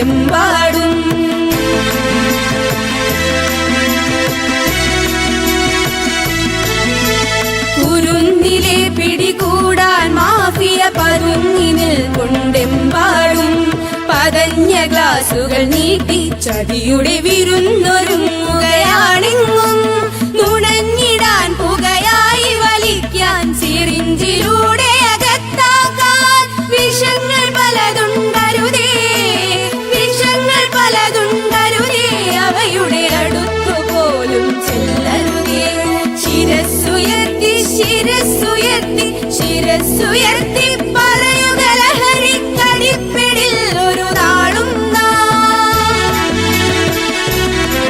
നിൽക്കൊണ്ടെമ്പാടും കുരുന്നിലെ പിടികൂടാൻ മാഫിയ പതുങ്ങി നിൽക്കൊണ്ടെമ്പാടും പതഞ്ഞ ഗ്ലാസുകൾ നീട്ടി ചതിയുടെ വിരുന്നൊരുങ്ങുകയാണെങ്ങും ശിരസ്സുയർത്തി ശിരസ്സുയർത്തി